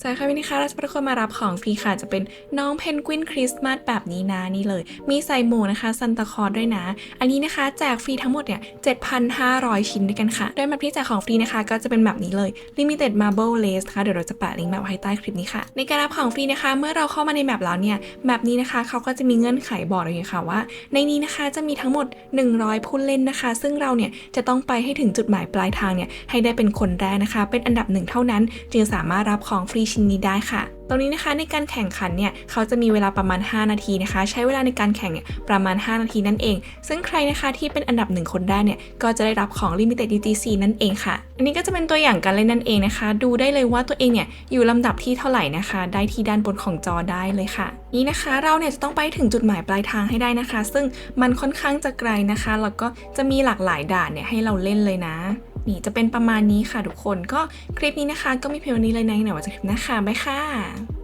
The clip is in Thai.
สวัสดีค่ะวันนี้ค่ะเราจะพาทุกคนมารับของฟรีค่ะ จะเป็นน้องเพนกวินคริสต์มาสแบบนี้นะนี่เลย มีใส่หมูนะคะซันตาคอร์ด้วยนะ อันนี้นะคะแจกฟรีทั้งหมดเนี่ย 7,500 ชิ้นด้วยกันค่ะ โดยแบบที่แจกของฟรีนะคะ ก็จะเป็นแบบนี้เลย Limited Marble Lace นะคะเดี๋ยวเราจะแปะลิงก์แบบไว้ใต้คลิปนี้ค่ะ ในการรับของฟรีนะคะ เมื่อเราเข้ามาในแบบแล้วเนี่ยแบบนี้นะคะเขาก็จะมีเงื่อนไขบอกเลยค่ะว่า ในนี้นะคะจะมีทั้งหมด 100 ผู้เล่นนะคะ ซึ่งเราเนี่ยจะต้องไปให้ถึงจุดหมายปลายทางเนี่ยให้ได้เป็นคนแรกนะคะ เป็นอันดับหนึ่งเท่านั้น จึงสามารถรับของฟรีชิ้นนี้ได้ค่ะ ตรงนี้นะคะในการแข่งขันเนี่ยเขาจะมีเวลาประมาณ 5 นาทีนะคะ ใช้เวลาในการแข่งเนี่ยประมาณ 5 นาทีนั่นเอง ซึ่งใครนะคะที่เป็นอันดับหนึ่งคนได้เนี่ยก็จะได้รับของ Limited UTC นั่นเองค่ะ อันนี้ก็จะเป็นตัวอย่างการเล่นนั่นเองนะคะ ดูได้เลยว่าตัวเองเนี่ยอยู่ลำดับที่เท่าไหร่นะคะ ได้ที่ด้านบนของจอได้เลยค่ะ นี่นะคะเราเนี่ยจะต้องไปถึงจุดหมายปลายทางให้ได้นะคะ ซึ่งมันค่อนข้างจะไกลนะคะแล้วก็จะมีหลากหลายด่านเนี่ยให้เราเล่นเลยนะ นี่จะเป็นประมาณนี้ค่ะทุกคนก็คลิปนี้นะคะ ก็มีเพียงนนี้เลยนะไหนว่าจะคลิปหน้าค่ะบ๊ายค่ะ